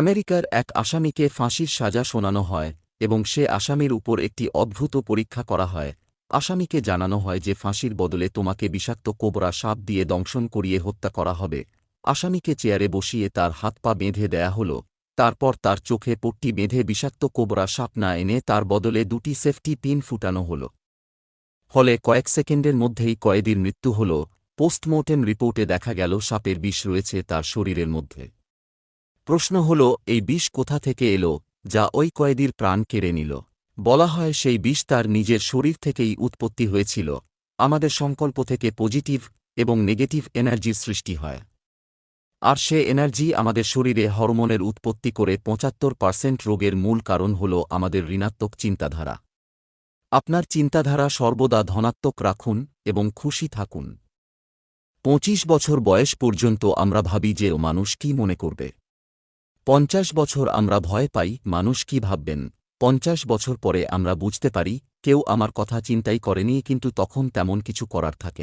আমেরিকার এক আসামিকে ফাঁসির সাজা শোনানো হয় এবং সে আসামির উপর একটি অদ্ভুত পরীক্ষা করা হয়। আসামিকে জানানো হয় যে ফাঁসির বদলে তোমাকে বিষাক্ত কোবরা সাপ দিয়ে দংশন করিয়ে হত্যা করা হবে। আসামিকে চেয়ারে বসিয়ে তার হাত পা বেঁধে দেয়া হল। তারপর তার চোখে পট্টি বেঁধে বিষাক্ত কোবরা সাপ না এনে তার বদলে দুটি সেফটি পিন ফুটানো হল। ফলে কয়েক সেকেন্ডের মধ্যেই কয়েদির মৃত্যু হল। পোস্টমর্টেম রিপোর্টে দেখা গেল সাপের বিষ রয়েছে তার শরীরের মধ্যে। প্রশ্ন হল, এই বিষ কোথা থেকে এলো, যা ওই কয়েদির প্রাণ কেড়ে নিল? বলা হয় সেই বিষ তার নিজের শরীর থেকেই উৎপত্তি হয়েছিল। আমাদের সংকল্প থেকে পজিটিভ এবং নেগেটিভ এনার্জির সৃষ্টি হয়। আর সে এনার্জি আমাদের শরীরে হরমোনের উৎপত্তি করে পঁচাত্তর পার্সেন্ট রোগের মূল কারণ হল আমাদের ঋণাত্মক চিন্তাধারা। আপনার চিন্তাধারা সর্বদা ধনাত্মক রাখুন এবং খুশি থাকুন। পঁচিশ বছর বয়স পর্যন্ত আমরা ভাবি যে ও মানুষ কি মনে করবে। পঞ্চাশ বছর আমরা ভয় পাই, মানুষ কি ভাববেন? পঞ্চাশ বছর পরে আমরা বুঝতে পারি, কেউ আমার কথা চিন্তাই করেনি, কিন্তু তখন তেমন কিছু করার থাকে।